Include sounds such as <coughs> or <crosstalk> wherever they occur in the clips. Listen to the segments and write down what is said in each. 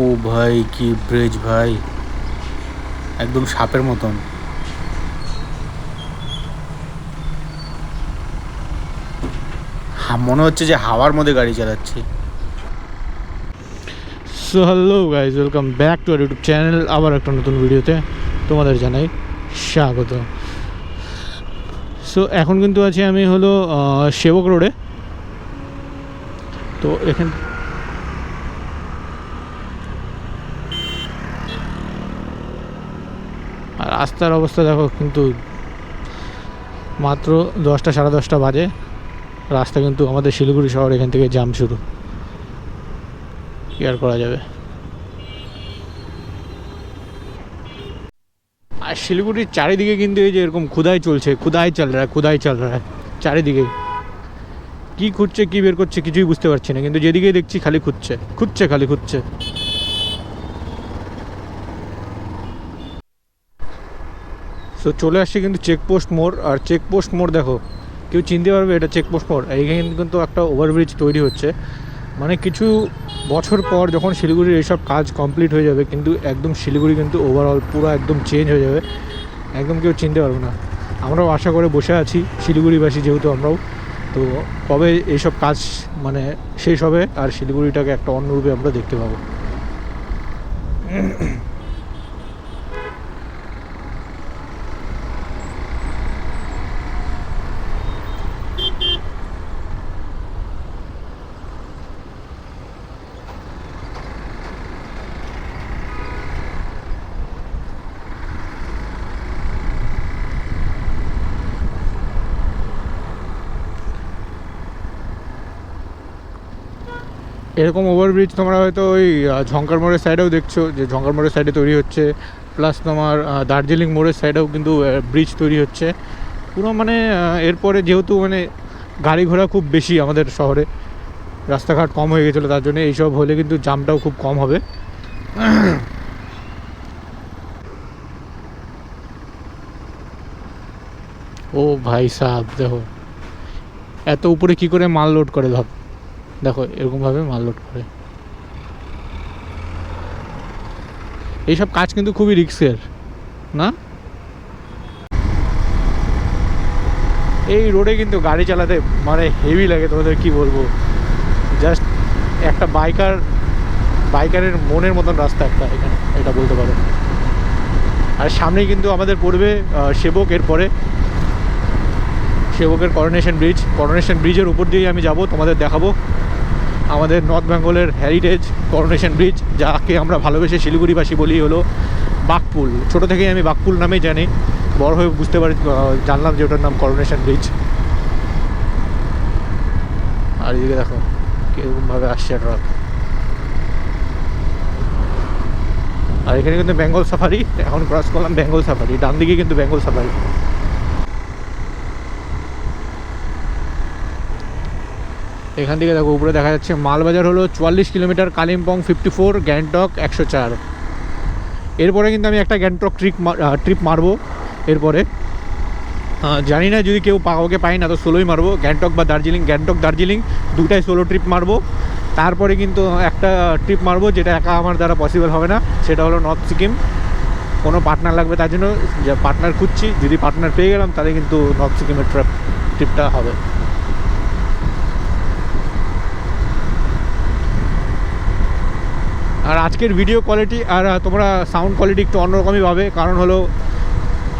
ও ভাই, কি ব্রিজ ভাই? একদম সাপের মতন। মনে হচ্ছে যে হাওয়ার মধ্যে গাড়ি চালাচ্ছি। So hello guys welcome back to our YouTube channel আবার একটা নতুন ভিডিওতে তোমাদের জানাই স্বাগত। সো এখন কিন্তু আছি আমি হলো সেবক রোডে তো এখান রাস্তার অবস্থা দেখো কিন্তু মাত্র দশটা, সাড়ে দশটা বাজে। রাস্তা কিন্তু আমাদের শিলিগুড়ি শহর এখান থেকে জাম শুরু। কি আর করা যাবে? আর শিলিগুড়ির চারিদিকে কিন্তু এই যে এরকম খুদাই চলছে খুদাই চল রা খুদাই চল রা, চারিদিকে। কি খুঁজছে কি বের করছে কিছুই বুঝতে পারছি না। কিন্তু যেদিকেই দেখছি খালি খুঁজছে খুঁজছে খালি খুঁজছে সো চলে আসছে কিন্তু চেকপোস্ট মোড় আর চেকপোস্ট মোড় দেখো, কেউ চিনতে পারবে এটা চেকপোস্ট মোড় এইখানে কিন্তু একটা ওভারব্রিজ তৈরি হচ্ছে। মানে কিছু বছর পর যখন শিলিগুড়ির এইসব কাজ কমপ্লিট হয়ে যাবে, কিন্তু একদম শিলিগুড়ি কিন্তু ওভারঅল পুরো একদম চেঞ্জ হয়ে যাবে। একদম কেউ চিনতে পারবে না। আমরাও আশা করে বসে আছি, শিলিগুড়িবাসী যেহেতু আমরাও। তো কবে এইসব কাজ মানে শেষ হবে, আর শিলিগুড়িটাকে একটা অন্য রূপে আমরা দেখতে পাবো। এরকম ওভারব্রিজ তোমরা হয়তো ওই ঝঙ্কার মোড়ের সাইডেও দেখছ, যে ঝঙ্কার মোড়ের সাইডে তৈরি হচ্ছে। প্লাস তোমার দার্জিলিং মোড়ের সাইডেও কিন্তু ব্রিজ তৈরি হচ্ছে। পুরো মানে এরপরে যেহেতু মানে গাড়ি ঘোড়া খুব বেশি আমাদের শহরে, রাস্তাঘাট কম হয়ে গেছিল, তার জন্য এইসব হলে কিন্তু জামটাও খুব কম হবে। <coughs> ও ভাই সাহেব, দেখো। এত উপরে কি করে মাল লোড করে, ভাব। দেখো, এরকমভাবে মাল লোড করে। এইসব কাজ কিন্তু খুবই রিক্সের না? এই রোডে কিন্তু গাড়ি চালাতে মানে হেভি লাগে, তোমাদের কি বলব? জাস্ট একটা বাইকার বাইকারের মনের মতন রাস্তা একটা এখানে, এটা বলতে পারো। আর সামনেই কিন্তু আমাদের পড়বে সেবক এরপরে সেবকের করোনেশন ব্রিজ করোনেশন ব্রিজের উপর দিয়েই আমি যাব, তোমাদের দেখাবো। আমাদের নর্থ বেঙ্গলের হেরিটেজ করোনেশন ব্রিজ যাকে আমরা ভালোবেসে শিলিগুড়িবাসী বলি হলো বাঘপুল। ছোটো থেকেই আমি বাঘপুল নামেই জানি। বড় হয়ে বুঝতে পারি জানলাম যে ওটার নাম করোনেশন ব্রিজ আর এদিকে দেখো, কীরকমভাবে আসছে ট্রাক আর এখানে কিন্তু বেঙ্গল সাফারি এখন ক্রস করলাম বেঙ্গল সাফারি ডান দিকে কিন্তু বেঙ্গল সাফারি এখান থেকে দেখো, উপরে দেখা যাচ্ছে মালবাজার হলো চুয়াল্লিশ kilometre, Kalimpong fifty four Gangtok একশো চার। এরপরে কিন্তু আমি একটা গ্যাংটক ট্রিপ ট্রিপ মারবো। এরপরে জানি না যদি কেউ ওকে পাই না তো সোলোই মারবো। গ্যাংটক বা দার্জিলিং, গ্যাংটক, দার্জিলিং, দুটাই সোলো ট্রিপ মারবো। তারপরে কিন্তু একটা ট্রিপ মারবো যেটা একা আমার দ্বারা পসিবল হবে না, সেটা হলো নর্থ সিকিম। কোনো পার্টনার লাগবে তার জন্য পার্টনার খুঁজছি, যদি পার্টনার পেয়ে গেলাম তাহলে কিন্তু নর্থ সিকিমের ট্রিপ ট্রিপটা হবে। আর আজকের ভিডিও কোয়ালিটি আর তোমরা সাউন্ড কোয়ালিটি একটু অন্যরকমই পাবে। কারণ হলো,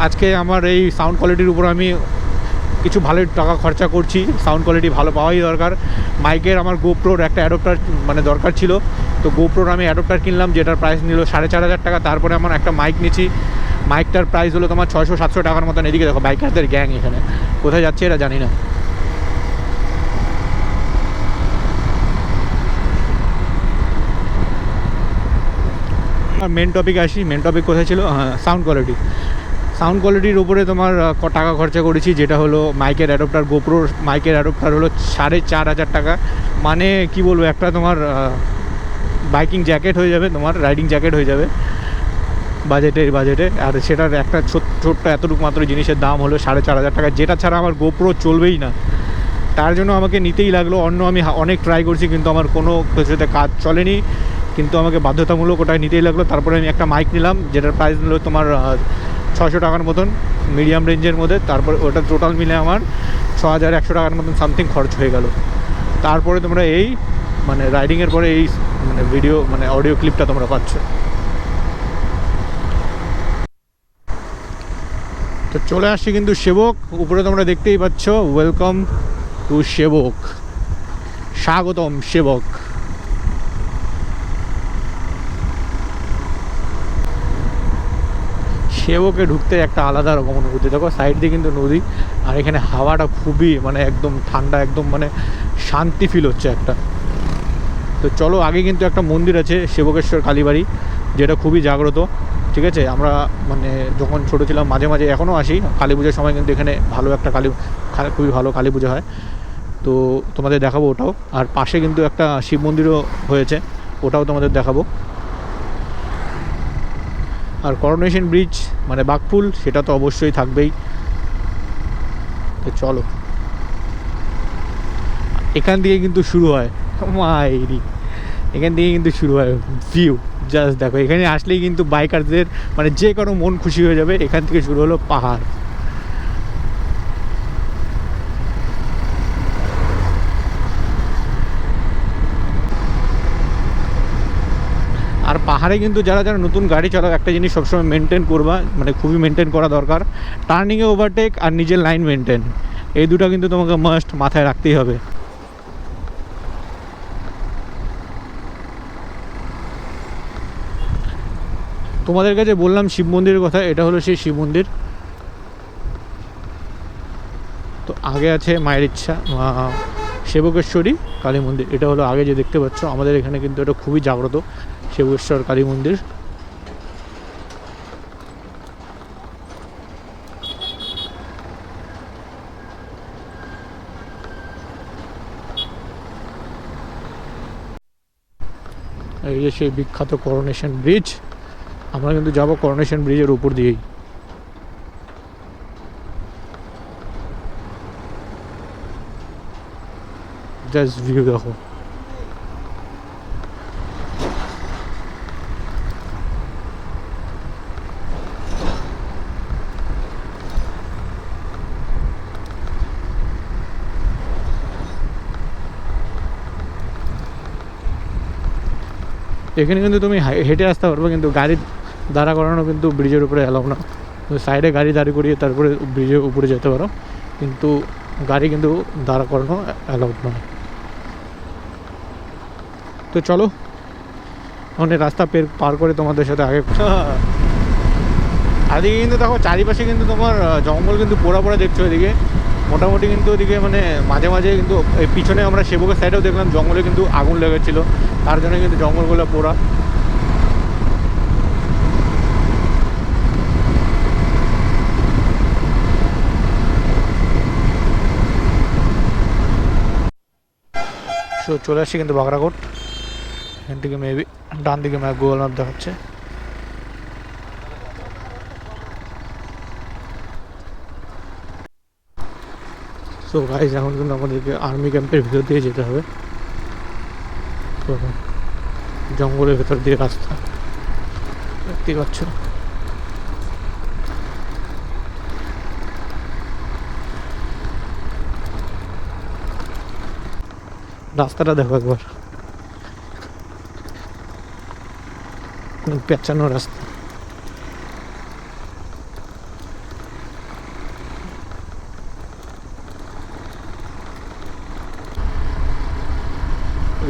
আজকে আমার এই সাউন্ড কোয়ালিটির উপর আমি কিছু ভালো টাকা খরচা করছি। সাউন্ড কোয়ালিটি ভালো পাওয়াই দরকার। মাইকের আমার গোপ্রোর একটা অ্যাডপ্টার মানে দরকার ছিল। তো গোপ্রোর আমি অ্যাডপ্টার কিনলাম, যেটার প্রাইস নিল সাড়ে চার হাজার টাকা। তারপরে আমার একটা মাইক নিচ্ছি মাইকটার প্রাইস হলো তোমার ছয়শো সাতশো টাকার মতন। এদিকে দেখো বাইকারদের গ্যাং এখানে। কোথায় যাচ্ছে এটা জানি না। আর মেন টপিক আসি মেন টপিক কোথায় ছিল? সাউন্ড কোয়ালিটি সাউন্ড কোয়ালিটির উপরে তোমার টাকা খরচা করেছি, যেটা হলো মাইকের অ্যাডপ্টার গোপ্রোর মাইকের অ্যাডপ্টার হলো সাড়ে চার হাজার টাকা। মানে কি বলব, একটা তোমার বাইকিং জ্যাকেট হয়ে যাবে, তোমার রাইডিং জ্যাকেট হয়ে যাবে। বাজেটে বাজেটে আর সেটার একটা ছোট- ছোট্ট এতটুকু মাত্র জিনিসের দাম হলো সাড়ে চার হাজার টাকা, যেটা ছাড়া আমার গোপ্রো চলবেই না। তার জন্য আমাকে নিতেই লাগল, অন্য আমি অনেক ট্রাই করছি, কিন্তু আমার কোনো কিছুতে কাজ চলেনি। কিন্তু আমাকে বাধ্যতামূলক ওটাই নিতেই লাগল। তারপরে আমি একটা মাইক নিলাম, যেটার প্রাইস নিল তোমার ছশো টাকার মতন মিডিয়াম রেঞ্জের মধ্যে। তারপরে ওটা টোটাল মিলে আমার ছ হাজার একশো টাকার মতন সামথিং খরচ হয়ে গেল। তারপরে তোমরা এই মানে রাইডিংয়ের পরে এই মানে ভিডিও মানে অডিও ক্লিপটা তোমরা পাচ্ছ। তো চলে আসছি কিন্তু সেবক, উপরে তোমরা দেখতেই পাচ্ছ ওয়েলকাম টু সেবক। স্বাগতম সেবক। সেবকে ঢুকতে একটা আলাদা রকম অনুভূতি। দেখো সাইড দিয়ে কিন্তু নদী, আর এখানে হাওয়াটা খুবই মানে একদম ঠান্ডা, একদম মানে শান্তি ফিল হচ্ছে একটা। তো চলো, আগে কিন্তু একটা মন্দির আছে সেবকেশ্বর কালীবাড়ি, যেটা খুবই জাগ্রত, ঠিক আছে? আমরা মানে যখন ছোটো ছিলাম, মাঝে মাঝে এখনও আসি। কালী পুজোর সময় কিন্তু এখানে ভালো একটা কালী খুবই ভালো কালী পুজো হয়। তো তোমাদের দেখাবো ওটাও। আর পাশে কিন্তু একটা শিব মন্দিরও হয়েছে, ওটাও তোমাদের দেখাবো। আর করোনেশন ব্রিজ মানে বাঘপুল সেটা তো অবশ্যই থাকবেই। তো চলো। এখান থেকে কিন্তু শুরু হয়। মাইরি এখান থেকে কিন্তু শুরু হয় ভিউ জাস্ট দেখো, এখানে আসলেই কিন্তু বাইকারদের মানে যে কোনো মন খুশি হয়ে যাবে, এখান থেকে শুরু হলো পাহাড়। পাহাড়ে কিন্তু যারা যারা নতুন গাড়ি চালাও, একটা জিনিস সবসময় মেনটেন করবা মানে খুবই মেনটেন করা দরকার। টার্নিংয়ে ওভারটেক আর নিজের লাইন মেনটেন এই দুটো কিন্তু তোমাকে মাস্ট মাথায় রাখতেই হবে। তোমাদের কাছে বললাম শিব মন্দিরের কথা, এটা হলো সেই শিব মন্দির। তো আগে আছে মায়ের ইচ্ছা সেবকেশ্বরী, কালী মন্দির, এটা হলো আগে যে দেখতে পাচ্ছ। আমাদের এখানে কিন্তু এটা খুবই জাগ্রত। সেবকেশ্বর কালী মন্দির। এই যে সেই বিখ্যাত করোনেশন ব্রিজ আমরা কিন্তু যাব করোনেশন ব্রিজের উপর দিয়েই। ভিউ দেখো। এখানে কিন্তু তুমি হেঁটে আসতে পারবে, কিন্তু গাড়ি দাঁড়া করানো কিন্তু ব্রিজের উপরে অ্যালাউ না। সাইডে গাড়ি দাঁড়ি করিয়ে তারপরে ব্রিজের উপরে যেতে পারো। কিন্তু গাড়ি কিন্তু দাঁড়া করানো অ্যালাউড নয় তো চলো, অনেক রাস্তা পের পার করে তোমাদের সাথে আগে আদিকে কিন্তু দেখো, চারিপাশে কিন্তু তোমার জঙ্গল কিন্তু পোড়া পোড়া দেখছ এদিকে। মোটামুটি কিন্তু ওদিকে মানে মাঝে মাঝে কিন্তু এই পিছনে আমরা সেবকের সাইডেও দেখলাম, জঙ্গলে কিন্তু আগুন লেগেছিলো। তার জন্য কিন্তু জঙ্গলগুলো পোড়া। সো চলে আসছি কিন্তু বাগরাকোট। এখান থেকে মেবি ডান দিকে গুগল ম্যাপ দেখাচ্ছে। সো গাইজ এখন কিন্তু আমাদেরকে আর্মি ক্যাম্পের ভিতর দিয়ে যেতে হবে। তো জঙ্গলের ভেতর দিয়ে রাস্তা। দেখতেই পাচ্ছ? রাস্তাটা দেখো একবার। পেঁচানো রাস্তা।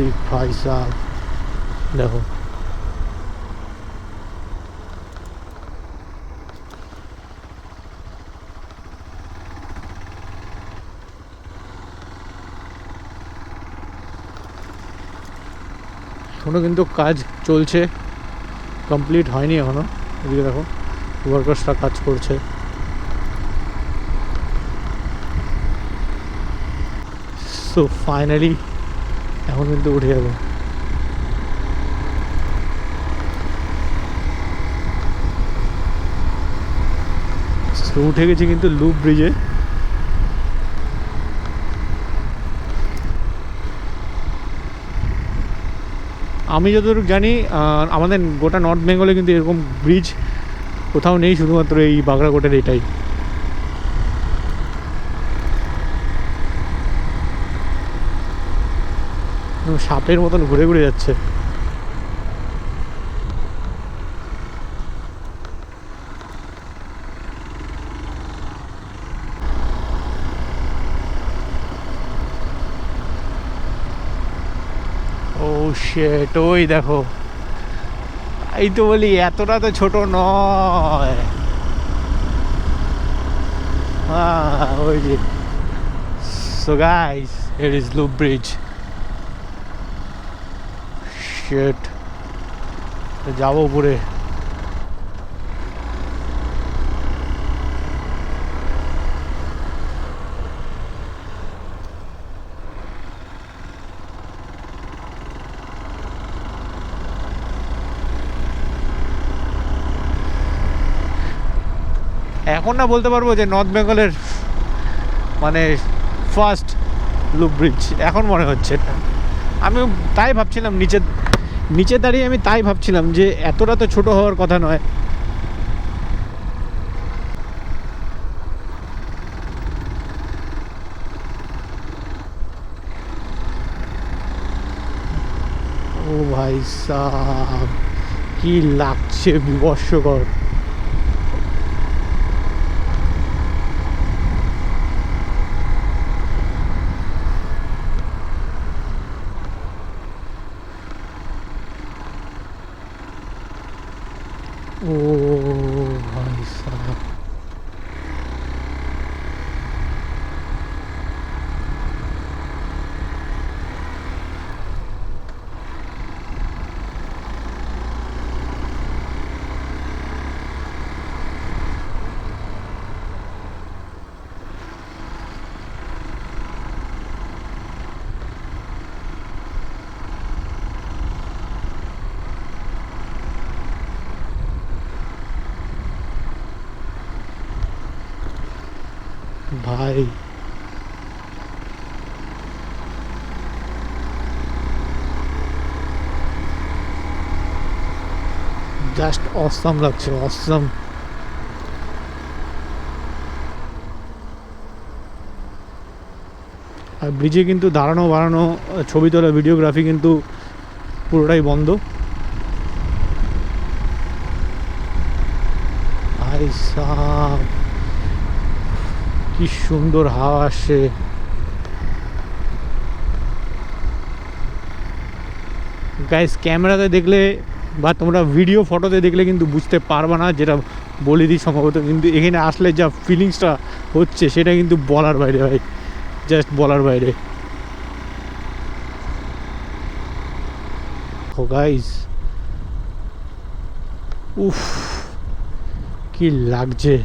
এই ভাই সাহ দেখো এখনও কিন্তু কাজ চলছে। কমপ্লিট হয়নি এখনও। এদিকে দেখো ওয়ার্কার্সরা কাজ করছে। সো ফাইনালি এখন কিন্তু উঠে যাবে। উঠে গেছি কিন্তু লুপ ব্রিজে আমি যতটুকু জানি আমাদের গোটা নর্থ বেঙ্গলে কিন্তু এরকম ব্রিজ কোথাও নেই, শুধুমাত্র এই বাগড়াকোটের এটাই। সাপের মতন ঘুরে ঘুরে যাচ্ছে। ও শেট ওই দেখো। এই তো বলি, এতটা তো ছোট নয়। হ্যাঁ ওই যে। So guys it is loop bridge শেট যাব উপরে। এখন না বলতে পারব যে নর্থ বেঙ্গলের মানে ফার্স্ট লুপ ব্রিজ এখন মনে হচ্ছে। আমি তাই ভাবছিলাম নিচে নিচে দাঁড়িয়ে আমি তাই ভাবছিলাম যে এতটা তো ছোট হওয়ার কথা নয়। ও ভাই সাহ কি লাগছে বিবর্ষকর ও ভাই সাহ ভাই জাস্ট অসাম লাগছে অসাম আর ব্রিজে কিন্তু দাঁড়ানো, বাড়ানো, ছবি তোলা ভিডিওগ্রাফি কিন্তু পুরোটাই বন্ধ। ভাই সাহ কি সুন্দর হাওয়া আসছে গাইস ক্যামেরাতে দেখলে বা তোমরা ভিডিও ফটোতে দেখলে কিন্তু বুঝতে পারবে না যেটা বলে দিই সম্ভবত। কিন্তু এখানে আসলে যা ফিলিংসটা হচ্ছে, সেটা কিন্তু বলার বাইরে ভাই। জাস্ট বলার বাইরে। ও গাইস উফ, কি লাগছে।